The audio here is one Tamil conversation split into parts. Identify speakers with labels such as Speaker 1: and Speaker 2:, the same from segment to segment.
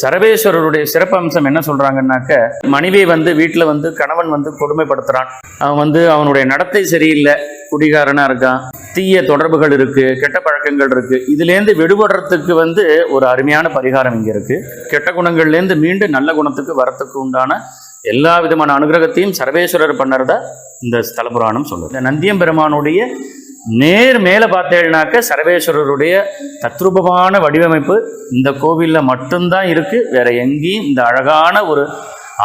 Speaker 1: சரவேஸ்வரருடைய சிறப்பம்சம் என்ன சொல்றாங்கன்னாக்க மனைவி வந்து வீட்டில் வந்து கணவன் வந்து கொடுமைப்படுத்துறான். அவன் வந்து அவனுடைய நடத்தை சரியில்லை குடிகாரனா இருக்கான் தீய தொடர்புகள் இருக்கு கெட்ட பழக்கங்கள் இருக்கு. இதுலேருந்து விடுபடுறதுக்கு வந்து ஒரு அருமையான பரிகாரம் இங்கே இருக்கு. கெட்ட குணங்கள்லேருந்து மீண்டும் நல்ல குணத்துக்கு வரத்துக்கு உண்டான எல்லா விதமான அனுகிரகத்தையும் சர்வேஸ்வரர் பண்ணறதா இந்த ஸ்தல புராணம் சொல்லுது. இந்த நந்தியம் பெருமானுடைய நேர் மேலே பார்த்தேன்னாக்க சர்வேஸ்வரருடைய தத்ரூபமான வடிவமைப்பு இந்த கோவிலில் மட்டும்தான் இருக்குது வேற எங்கேயும் இந்த அழகான ஒரு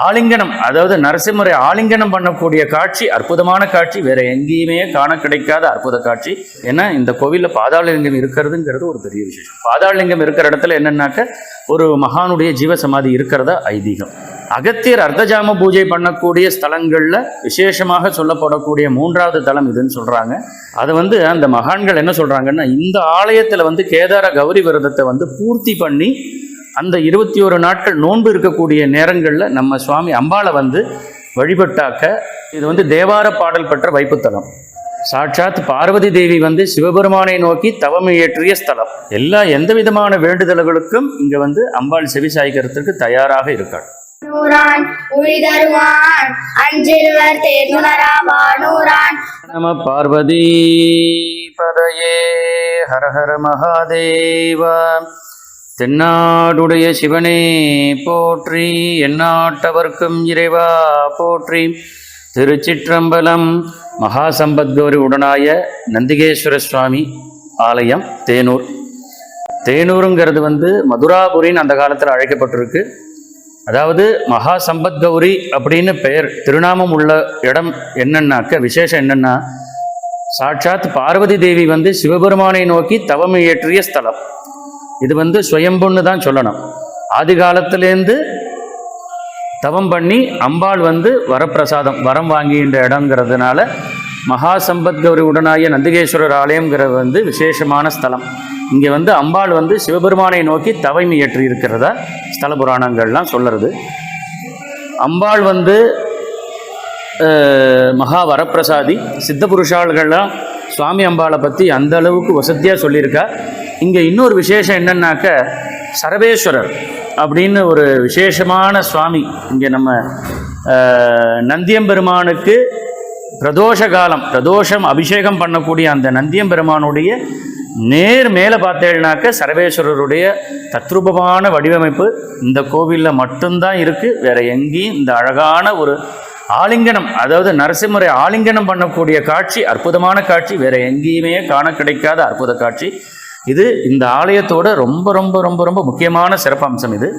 Speaker 1: ஆலிங்கனம் அதாவது நரசிம்மரை ஆலிங்கனம் பண்ணக்கூடிய காட்சி அற்புதமான காட்சி வேற எங்கேயுமே காண கிடைக்காத அற்புத காட்சி. ஏன்னா இந்த கோவிலில் பாதாளலிங்கம் இருக்கிறதுங்கிறது ஒரு பெரிய விசேஷம். பாதாளலிங்கம் இருக்கிற இடத்துல என்னன்னாக்க ஒரு மகானுடைய ஜீவசமாதி இருக்கிறதா ஐதீகம். அகத்தியர் அர்த்தஜாம பூஜை பண்ணக்கூடிய ஸ்தலங்களில் விசேஷமாக சொல்லப்படக்கூடிய மூன்றாவது தலம் இதுன்னு சொல்கிறாங்க அது வந்து அந்த மகான்கள் என்ன சொல்கிறாங்கன்னா இந்த ஆலயத்தில் வந்து கேதார கௌரி விரதத்தை வந்து பூர்த்தி பண்ணி அந்த இருபத்தி ஒரு நாட்கள் நோன்பு இருக்கக்கூடிய நேரங்களில் நம்ம சுவாமி அம்பாளை வந்து வழிபட்டாக்க இது வந்து தேவார பாடல் பெற்ற வைப்புத்தலம் சாட்சாத் பார்வதி தேவி வந்து சிவபெருமானை நோக்கி தவம் இயற்றிய ஸ்தலம். எல்லா எந்த விதமான வேண்டுதல்களுக்கும் இங்கே வந்து அம்பாள் செவி சாய்க்கிறதுக்கு தயாராக இருக்காள்.
Speaker 2: நூறான் உழிதருவான் அஞ்சில்வர்
Speaker 1: நம பார்வதி பதையே. ஹர ஹர மகாதேவ. தென்னாடுடைய சிவனே போற்றி எந்நாட்டவர்க்கும் இறைவா போற்றி. திருச்சிற்றம்பலம் மகாசம்பத்கௌரி உடனாய நந்திகேஸ்வர சுவாமி ஆலயம் தேனூர். தேனூருங்கிறது வந்து மதுராபுரின்னு அந்த காலத்தில் அழைக்கப்பட்டிருக்கு. அதாவது மகா சம்பத் கௌரி அப்படின்னு பெயர் திருநாமம் உள்ள இடம் என்னன்னாக்க விசேஷம் என்னன்னா சாட்சாத் பார்வதி தேவி வந்து சிவபெருமானை நோக்கி தவம் இயற்றிய ஸ்தலம். இது வந்து சுயம்புன்னு தான் சொல்லணும். ஆதி காலத்திலேருந்து தவம் பண்ணி அம்பாள் வந்து வரப்பிரசாதம் வரம் வாங்கின்ற இடங்கிறதுனால மகா சம்பத் கௌரி உடனாய நந்திகேஸ்வரர் ஆலயங்கிறது வந்து விசேஷமான ஸ்தலம். இங்கே வந்து அம்பாள் வந்து சிவபெருமானை நோக்கி தவைமை இயற்றி இருக்கிறதா ஸ்தல புராணங்கள்லாம் சொல்லுறது. அம்பாள் வந்து மகா வரப்பிரசாதி சித்த புருஷாள்கள்லாம் சுவாமி அம்பாளை பற்றி அந்த அளவுக்கு வசதியாக சொல்லியிருக்கா. இங்கே இன்னொரு விசேஷம் என்னன்னாக்க சரவேஸ்வரர் அப்படின்னு ஒரு விசேஷமான சுவாமி. இங்கே நம்ம நந்தியம்பெருமானுக்கு பிரதோஷ காலம் பிரதோஷம் அபிஷேகம் பண்ணக்கூடிய அந்த நந்தியம்பெருமானுடைய நேர் மேலே பார்த்தேன்னாக்க சரவேஸ்வரருடைய தத்ரூபமான வடிவமைப்பு இந்த கோவிலில் மட்டும்தான் இருக்குது வேற எங்கேயும் இந்த அழகான ஒரு ஆலிங்கனம் அதாவது நரசிம்மரை ஆலிங்கனம் பண்ணக்கூடிய காட்சி அற்புதமான காட்சி வேற எங்கேயுமே காண கிடைக்காத அற்புத காட்சி. இது இந்த ஆலயத்தோட ரொம்ப ரொம்ப ரொம்ப ரொம்ப முக்கியமான சிறப்பம்சம் இது.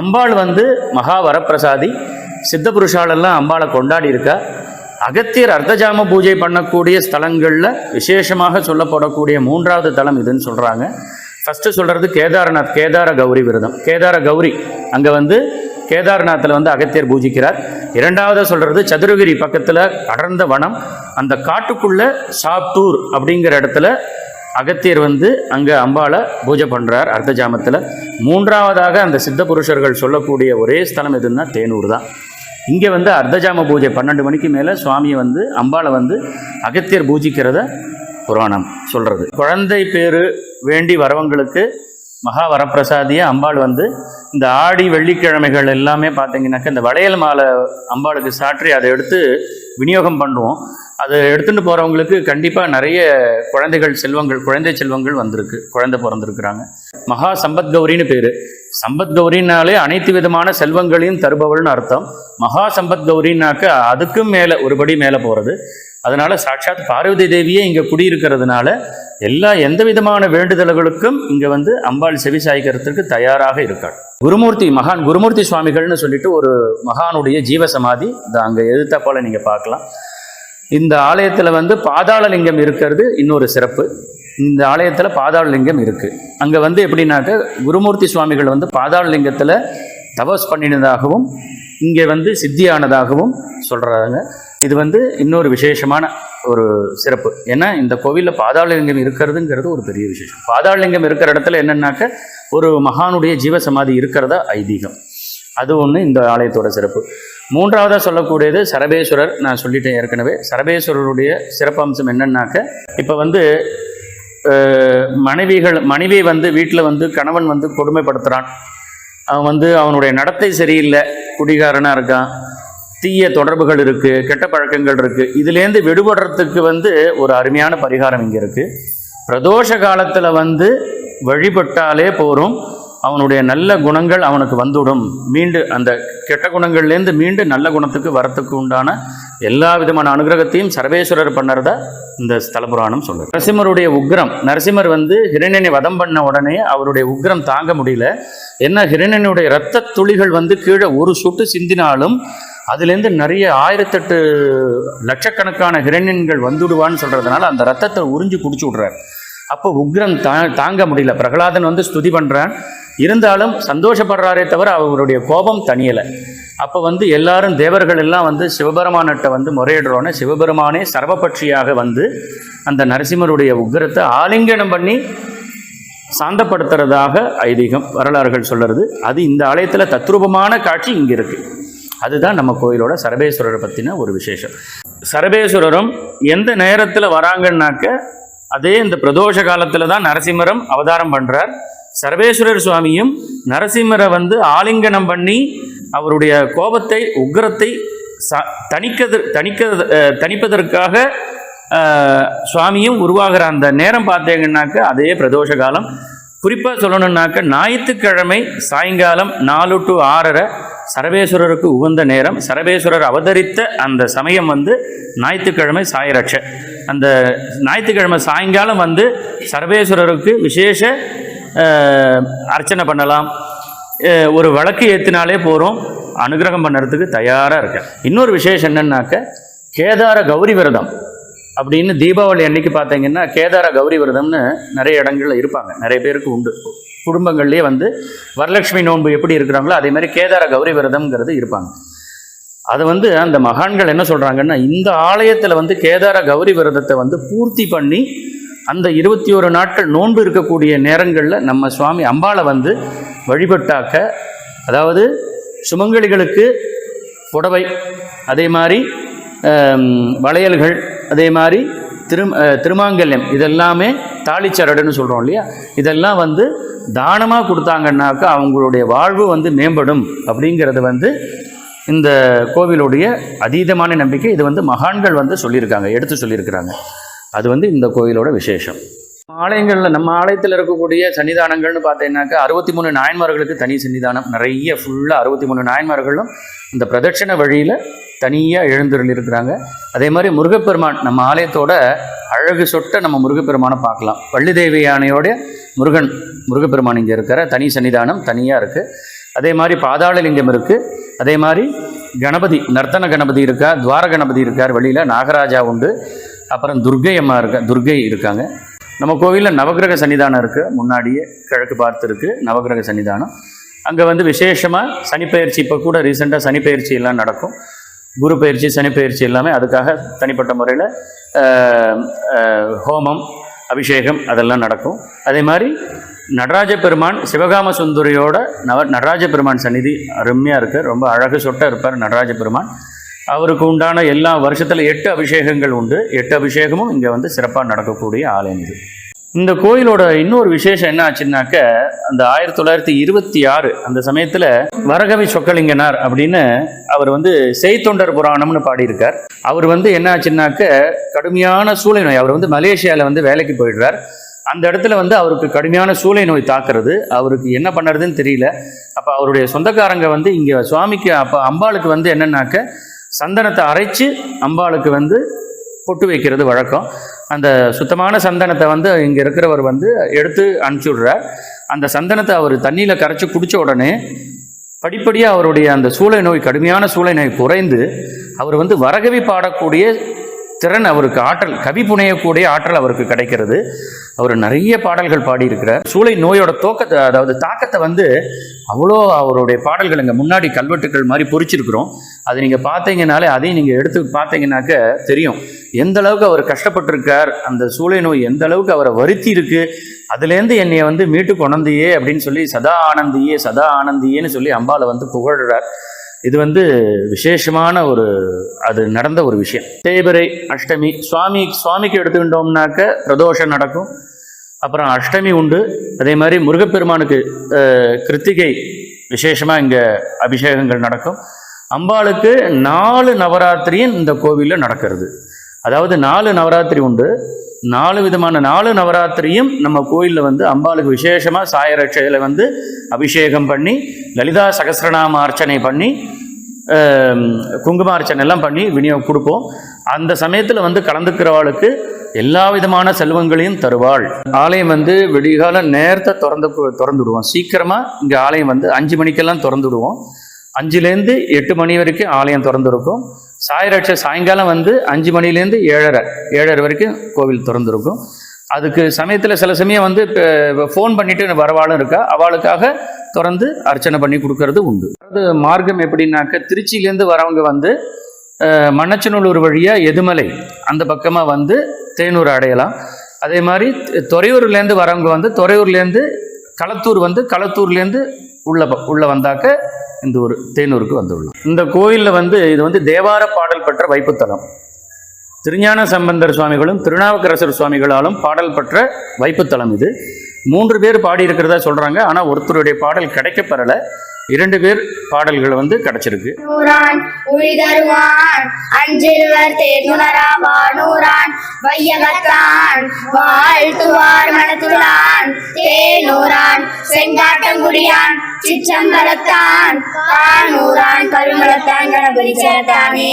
Speaker 1: அம்பாள் வந்து மகா வரப்பிரசாதி சித்த புருஷாலெல்லாம் அம்பாளை கொண்டாடி இருக்கா. அகத்தியர் அர்த்தஜாம பூஜை பண்ணக்கூடிய ஸ்தலங்களில் விசேஷமாக சொல்லப்படக்கூடிய மூன்றாவது தலம் இதுன்னு சொல்கிறாங்க ஃபஸ்ட்டு சொல்கிறது கேதார்நாத் கேதார கௌரி விரதம். கேதார கௌரி அங்கே வந்து கேதார்நாத்தில் வந்து அகத்தியர் பூஜிக்கிறார். இரண்டாவது சொல்கிறது சதுரகிரி பக்கத்தில் அடர்ந்த வனம் அந்த காட்டுக்குள்ளே சாப்டூர் அப்படிங்கிற இடத்துல அகத்தியர் வந்து அங்கே அம்பாளை பூஜை பண்ணுறார் அர்த்த ஜாமத்தில் மூன்றாவதாக அந்த சித்த புருஷர்கள் சொல்லக்கூடிய ஒரே ஸ்தலம் எதுன்னா தேனூர் தான். இங்கே வந்து அர்த்தஜாம பூஜை பன்னெண்டு மணிக்கு மேலே சுவாமியை வந்து அம்பாளை வந்து அகத்தியர் பூஜிக்கிறத புராணம் சொல்கிறது குழந்தை பேர் வேண்டி வரவங்களுக்கு மகா வரப்பிரசாதியை அம்பாள் வந்து இந்த ஆடி வெள்ளிக்கிழமைகள் எல்லாமே பார்த்தீங்கன்னாக்கா இந்த வளையல் மாலை அம்பாளுக்கு சாற்றி அதை எடுத்து விநியோகம் பண்ணுவோம் அதை எடுத்துகிட்டு போகிறவங்களுக்கு கண்டிப்பாக நிறைய குழந்தைகள் செல்வங்கள் குழந்தை செல்வங்கள் வந்திருக்கு குழந்தை பிறந்திருக்கிறாங்க. மகா சம்பத் கௌரின்னு பேர். சம்பத் கௌரினாலே அனைத்து விதமான செல்வங்களையும் தருபவள்னு அர்த்தம். மகா சம்பத் கௌரினாக்க அதுக்கும் மேலே ஒருபடி மேலே போகிறது அதனால சாட்சாத் பார்வதி தேவியே இங்கே குடியிருக்கிறதுனால எல்லா எந்த விதமான வேண்டுதல்களுக்கும் இங்கே வந்து அம்பாள் செவி சாய்க்கிறதுக்கு தயாராக இருக்காள். குருமூர்த்தி மகான் குருமூர்த்தி சுவாமிகள்னு சொல்லிட்டு ஒரு மகானுடைய ஜீவசமாதி இந்த அங்கே எதிர்த்தா போல நீங்கள் பார்க்கலாம். இந்த ஆலயத்தில் வந்து பாதாளலிங்கம் இருக்கிறது இன்னொரு சிறப்பு. இந்த ஆலயத்தில் பாதாளலிங்கம் இருக்குது அங்கே வந்து எப்படின்னாக்க குருமூர்த்தி சுவாமிகள் வந்து பாதாளலிங்கத்தில் தபஸ் பண்ணினதாகவும் இங்கே வந்து சித்தியானதாகவும் சொல்கிறாங்க இது வந்து இன்னொரு விசேஷமான ஒரு சிறப்பு. ஏன்னா இந்த கோவிலில் பாதாளலிங்கம் இருக்கிறதுங்கிறது ஒரு பெரிய விசேஷம். பாதாளலிங்கம் இருக்கிற இடத்துல என்னென்னாக்க ஒரு மகானுடைய ஜீவசமாதி இருக்கிறதா ஐதீகம். அது ஒன்று இந்த ஆலயத்தோட சிறப்பு. மூன்றாவதாக சொல்லக்கூடியது சரபேஸ்வரர். நான் சொல்லிட்டேன் ஏற்கனவே. சரபேஸ்வரருடைய சிறப்பம்சம் என்னன்னாக்க இப்போ வந்து மனைவிகள் மனைவி வந்து வீட்டில் வந்து கணவன் வந்து கொடுமைப்படுத்துகிறான் அவன் வந்து அவனுடைய நடத்தை சரியில்லை குடிகாரனாக இருக்கான் தீய தொடர்புகள் இருக்குது கெட்ட பழக்கங்கள் இருக்குது இதுலேருந்து விடுபடுறதுக்கு வந்து ஒரு அருமையான பரிகாரம் இங்கே இருக்குது பிரதோஷ காலத்தில் வந்து வழிபட்டாலே போகும் அவனுடைய நல்ல குணங்கள் அவனுக்கு வந்துவிடும் மீண்டு அந்த கெட்ட குணங்கள்லேருந்து மீண்டு நல்ல குணத்துக்கு வரத்துக்கு உண்டான எல்லா விதமான அனுகிரகத்தையும் சர்வேஸ்வரர் பண்ணுறதா இந்த ஸ்தல புராணம் சொல்லுது. நரசிம்மருடைய உக்ரம் நரசிம்மர் வந்து ஹிரண்யனை வதம் பண்ண உடனே அவருடைய உக்ரம் தாங்க முடியல. என்ன ஹிரண்யனுடைய இரத்த துளிகள் வந்து கீழே ஒரு சுட்டு சிந்தினாலும் அதுலேருந்து நிறைய ஆயிரத்தெட்டு லட்சக்கணக்கான ஹிரண்யன்கள் வந்துடுவான்னு சொல்கிறதுனால அந்த ரத்தத்தை உறிஞ்சி குடிச்சு விட்றாரு. அப்போ உக்ரம் தா தாங்க முடியல. பிரகலாதன் வந்து ஸ்துதி பண்ணுறான் இருந்தாலும் சந்தோஷப்படுறாரே தவிர அவருடைய கோபம் தனியலை அப்போ வந்து எல்லாரும் தேவர்கள் எல்லாம் வந்து சிவபெருமானிட்ட வந்து முறையிடுறோன்னே சிவபெருமானே சர்வபட்சியாக வந்து அந்த நரசிம்மருடைய உக்கிரத்தை ஆலிங்கனம் பண்ணி சாந்தப்படுத்துறதாக ஐதீகம் வரலாறுகள் சொல்கிறது அது இந்த ஆலயத்தில் தத்ரூபமான காட்சி இங்கே இருக்குது அதுதான் நம்ம கோயிலோட சரபேஸ்வரரை பற்றின ஒரு விசேஷம். சரபேஸ்வரரும் எந்த நேரத்தில் வராங்கன்னாக்க அதே இந்த பிரதோஷ காலத்தில் தான் நரசிம்மரம் அவதாரம் பண்ணுறார் சர்வேஸ்வரர் சுவாமியும் நரசிம்மரை வந்து ஆலிங்கனம் பண்ணி அவருடைய கோபத்தை உக்ரத்தை ச தணிக்கது தணிக்க தணிப்பதற்காக சுவாமியும் உருவாகிற அந்த நேரம் பார்த்தீங்கன்னாக்க அதே பிரதோஷ காலம். குறிப்பாக சொல்லணுன்னாக்க ஞாயிற்றுக்கிழமை சாயங்காலம் நாலு டு ஆறரை சரவேஸ்வரருக்கு உகந்த நேரம். சரவேஸ்வரர் அவதரித்த அந்த சமயம் வந்து ஞாயிற்றுக்கிழமை சாயரட்ச. அந்த ஞாயிற்றுக்கிழமை சாயங்காலம் வந்து சரவேஸ்வரருக்கு விசேஷ அர்ச்சனை பண்ணலாம். ஒரு விளக்கு ஏற்றினாலே போகிறோம் அனுகிரகம் பண்ணுறதுக்கு தயாராக இருக்கேன். இன்னொரு விசேஷம் என்னன்னாக்க கேதார கௌரி விரதம் அப்படின்னு தீபாவளி அன்னைக்கு பார்த்தீங்கன்னா கேதார கௌரி விரதம்னு நிறைய இடங்கள்ல இருப்பாங்க. நிறைய பேருக்கு உண்டு. குடும்பங்கள்லேயே வந்து வரலட்சுமி நோன்பு எப்படி இருக்கிறாங்களோ அதே மாதிரி கேதார கௌரி விரதம்ங்கிறது இருப்பாங்க. அது வந்து அந்த மகான்கள் என்ன சொல்கிறாங்கன்னா இந்த ஆலயத்தில் வந்து கேதார கௌரி விரதத்தை வந்து பூர்த்தி பண்ணி அந்த இருபத்தி ஒரு நாட்கள் நோன்பு இருக்கக்கூடிய நேரங்களில் நம்ம சுவாமி அம்பாளை வந்து வழிபட்டாக்க அதாவது சுமங்கலிகளுக்கு புடவை அதே மாதிரி வளையல்கள் அதே மாதிரி திரு திருமாங்கல்யம் இதெல்லாமே தாலிச்சரடுன்னு சொல்கிறோம் இல்லையா? இதெல்லாம் வந்து தானமாக கொடுத்தாங்கன்னாக்கா அவங்களுடைய வாழ்வு வந்து மேம்படும் அப்படிங்கிறது வந்து இந்த கோவிலுடைய அதீதமான நம்பிக்கை. இது வந்து மகான்கள் வந்து சொல்லியிருக்காங்க எடுத்து சொல்லியிருக்கிறாங்க. அது வந்து இந்த கோயிலோட விசேஷம். ஆலயங்களில் நம்ம ஆலயத்தில் இருக்கக்கூடிய சன்னிதானங்கள்னு பார்த்தீங்கன்னாக்கா அறுபத்தி மூணு நாயன்மார்களுக்கு தனி சன்னிதானம். நிறைய ஃபுல்லாக அறுபத்தி மூணு நாயன்மார்களும் இந்த பிரதட்சண வழியில் தனியாக எழுந்துருள் இருக்கிறாங்க. அதே மாதிரி முருகப்பெருமான் நம்ம ஆலயத்தோட அழகு சொட்ட நம்ம முருகப்பெருமானை பார்க்கலாம். வள்ளி தேவி யானையோட முருகன் முருகப்பெருமான் இங்கே இருக்கிற தனி சன்னிதானம் தனியாக இருக்குது அதே மாதிரி பாதாளலிங்கம் இருக்குது அதே மாதிரி கணபதி நர்த்தன கணபதி இருக்கா துவார கணபதி இருக்கார் வெளியில் நாகராஜா உண்டு. அப்புறம் துர்க்கை அம்மா இருக்க துர்க்கை இருக்காங்க. நம்ம கோவிலில் நவக்கிரக சன்னிதானம் இருக்குது முன்னாடியே கிழக்கு பார்த்து இருக்குது நவக்கிரக சன்னிதானம். அங்கே வந்து விசேஷமாக சனிப்பெயர்ச்சி இப்போ கூட ரீசெண்டாக சனிப்பயிற்சி எல்லாம் நடக்கும். குரு பயிற்சி சனிப்பயிற்சி எல்லாமே அதுக்காக தனிப்பட்ட முறையில் ஹோமம் அபிஷேகம் அதெல்லாம் நடக்கும். அதே மாதிரி நடராஜ பெருமான் சிவகாம சுந்தரியோட நவ நடராஜ பெருமான் சந்நிதி அருமையாக இருக்குது ரொம்ப அழகு சொட்ட இருப்பார் நடராஜ பெருமான். அவருக்கு உண்டான எல்லா வருஷத்தில் எட்டு அபிஷேகங்கள் உண்டு. எட்டு அபிஷேகமும் இங்கே வந்து சிறப்பாக நடக்கக்கூடிய ஆலயம் இது. இந்த கோயிலோட இன்னொரு விசேஷம் என்ன ஆச்சுன்னாக்க அந்த ஆயிரத்தி தொள்ளாயிரத்தி இருபத்தி ஆறு அந்த சமயத்தில் வரகவி சொக்கலிங்கனார் அப்படின்னு அவர் வந்து செய்தொண்டர் புராணம்னு பாடியிருக்கார். அவர் வந்து என்ன ஆச்சுன்னாக்க கடுமையான சூளை நோய் அவர் வந்து மலேசியாவில் வந்து வேலைக்கு போயிடுறார். அந்த இடத்துல வந்து அவருக்கு கடுமையான சூளை நோய் தாக்குறது அவருக்கு என்ன பண்ணுறதுன்னு தெரியல. அப்போ அவருடைய சொந்தக்காரங்க வந்து இங்கே சுவாமிக்கு அப்போ அம்பாளுக்கு வந்து என்னன்னாக்க சந்தனத்தை அரைச்சு அம்பாளுக்கு வந்து பொட்டு வைக்கிறது வழக்கம். அந்த சுத்தமான சந்தனத்தை வந்து இங்கே இருக்கிறவர் வந்து எடுத்து அனுப்பிச்சுடுறார். அந்த சந்தனத்தை அவர் தண்ணியில் கரைச்சி குடித்த உடனே படிப்படியாக அவருடைய அந்த சூளை நோய் கடுமையான சூளை நோய் குறைந்து அவர் வந்து வரகவி பாடக்கூடிய திறன் அவருக்கு ஆற்றல் கவி புனையக்கூடிய ஆற்றல் அவருக்கு கிடைக்கிறது. அவர் நிறைய பாடல்கள் பாடியிருக்கிறார். சூளை நோயோட தோக்கத்தை அதாவது தாக்கத்தை வந்து அவ்வளோ அவருடைய பாடல்கள் இங்கே முன்னாடி கல்வெட்டுக்கள் மாதிரி பொறிச்சிருக்கிறோம். அது நீங்கள் பார்த்தீங்கனாலே அதையும் நீங்கள் எடுத்து பார்த்தீங்கன்னாக்க தெரியும். எந்த அளவுக்கு அவர் கஷ்டப்பட்டிருக்கார் அந்த சூளை நோய் எந்த அளவுக்கு அவரை வருத்தி இருக்கு அதுலேருந்து என்னை வந்து மீட்டு கொணந்தியே அப்படின்னு சொல்லி சதா ஆனந்தியே சதா ஆனந்தியேன்னு சொல்லி அம்பாவை வந்து புகழ்கிறார் இது வந்து விசேஷமான ஒரு அது நடந்த ஒரு விஷயம். தேய்பிரை அஷ்டமி சுவாமி சுவாமிக்கு எடுத்துக்கிட்டோம்னாக்க பிரதோஷம் நடக்கும். அப்புறம் அஷ்டமி உண்டு. அதே மாதிரி முருகப்பெருமானுக்கு கிருத்திகை விசேஷமாக இங்கே அபிஷேகங்கள் நடக்கும். அம்பாளுக்கு நாலு நவராத்திரியும் இந்த கோவிலில் நடக்கிறது. அதாவது நாலு நவராத்திரி உண்டு. நாலு விதமான நாலு நவராத்திரியும் நம்ம கோயிலில் வந்து அம்பாளுக்கு விசேஷமாக சாயரட்சையில் வந்து அபிஷேகம் பண்ணி லலிதா சகசிரநாம அர்ச்சனை பண்ணி குங்குமார்ச்சனை எல்லாம் பண்ணி விநியோகம் கொடுப்போம். அந்த சமயத்தில் வந்து கலந்துக்கிறவாளுக்கு எல்லா விதமான செல்வங்களையும் தருவாள். ஆலயம் வந்து விடிகால நேரத்தை திறந்து திறந்து விடுவோம் சீக்கிரமாக இங்கே ஆலயம் வந்து அஞ்சு மணிக்கெல்லாம் திறந்து விடுவோம் அஞ்சுலேருந்து எட்டு மணி வரைக்கும் ஆலயம் திறந்துருக்கும். சாயராட்சி சாயங்காலம் வந்து அஞ்சு மணிலேருந்து ஏழரை ஏழரை வரைக்கும் கோவில் திறந்துருக்கும். அதுக்கு சமயத்தில் சில சமயம் வந்து ஃபோன் பண்ணிட்டு வரவாளும் இருக்கா? அவளுக்காக திறந்து அர்ச்சனை பண்ணி கொடுக்கறது உண்டு. அது மார்க்கம் எப்படின்னாக்க திருச்சியிலேருந்து வரவங்க வந்து மண்ணச்சநல்லூர் வழியாக எதுமலை அந்த பக்கமாக வந்து தேனூர் அடையலாம். அதே மாதிரி துறையூர்லேருந்து வரவங்க வந்து துறையூர்லேருந்து களத்தூர் வந்து களத்தூர்லேருந்து உள்ள உள்ளே வந்தாக்க இந்த ஊர் தேனூருக்கு வந்துள்ளோம். இந்த கோயிலில் வந்து இது வந்து தேவார பாடல் பெற்ற வைப்புத்தலம். திருஞான சம்பந்தர் சுவாமிகளும் திருநாவுக்கரசர் சுவாமிகளாலும் பாடல் பெற்ற வைப்புத்தலம் இது. மூன்று பேர் பாடியிருக்கிறதா சொல்கிறாங்க ஆனால் ஒருத்தருடைய பாடல் கிடைக்கப்பெறலை. இரண்டு பேர் பாடல்கள் வந்து கிடைச்சிருக்கு.
Speaker 2: நூறான் உழிதருவான் அஞ்சில்வர் தேர்நுணரா நூறான் வையகத்தான் வாழ்த்துவார் மனத்துளான் தேனூரான் செங்காட்டங்குடியான் சிற்றம்பலத்தான் கானூரான் கருமலத்தான் கணபதி சரத்தானே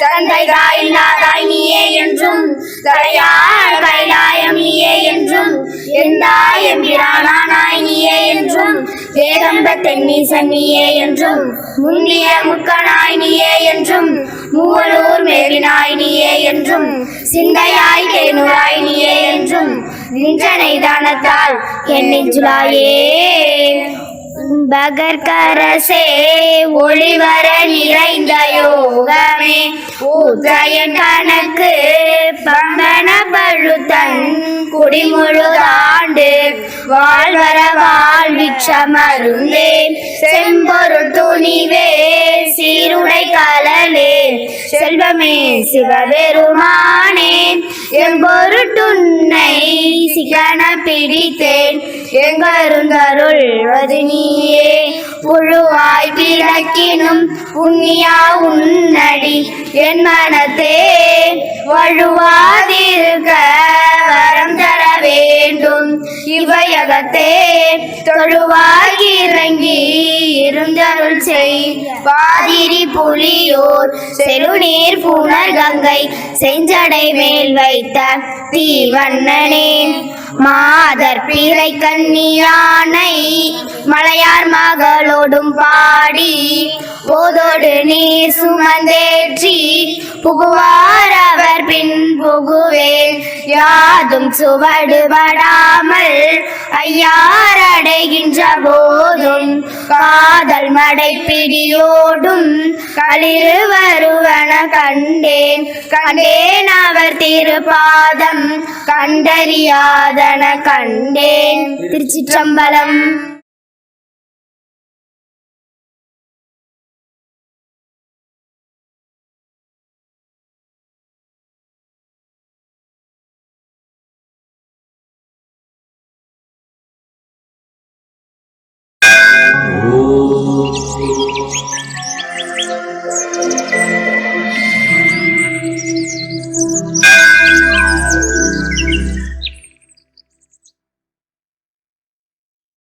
Speaker 2: தந்தை தாயில்லாதாய் நீயே என்றும் தலையாள் கைலாயம் நீயே என்றும் எந்தாய் எம்பிரானாய் நீயே என்றும் வேதம்ப நீ நீயே என்றும் முன்னிய முக்கனாய் நீயே என்றும் மூவலூர் மேலினாய் நீயே என்றும் சிந்தையாய் தேனுராய் நீயே என்றும் நின்றனை தானத்தால் என்னை ஜுலாயே பகர்கரசே ஒளிவர நிறைந்த யோகமே. ஊத்தையன் கணக்கு பங்கன பழுத்தன் குடிமுழுதாண்டு வாழ்வர வாழ்விற்ற மருந்தே செம்பொருள் துணிவே சீருடை கலலே. செல்வமே சிவபெருமானே. எம்பொருட்டுன்னை சிக்கன பிடித்தேன். எங்கருந்தருள்வது நீயே. புழுவாய் பிறக்கினும் புண்ணியா உன்னடி. என் மனத்தே வழுவாதிருக்க உலகத்தே தொழுவாகி இறங்கி இருந்தருள் செய். பாதிரி புலியோர் செருநீர் புனர் கங்கை செஞ்சடை மேல் வைத்த தீவண்ணனே. மாதர் பிறை கண்ணியானை மலையார் மகளோடும் பாடி. போதோடு நீர் சுமந்தேற்றி புகுவார் பின் புகுவேன் யாதும் சுவடுபடாமல் ஐயார் அடைகின்ற போதும் காதல் மடை பிடியோடும் களிறு வருவன கண்டேன். கண்டேன் அவர் திருப்பாதம் கண்டறியாதன கண்டேன். திருச்சிற்றம்பலம்.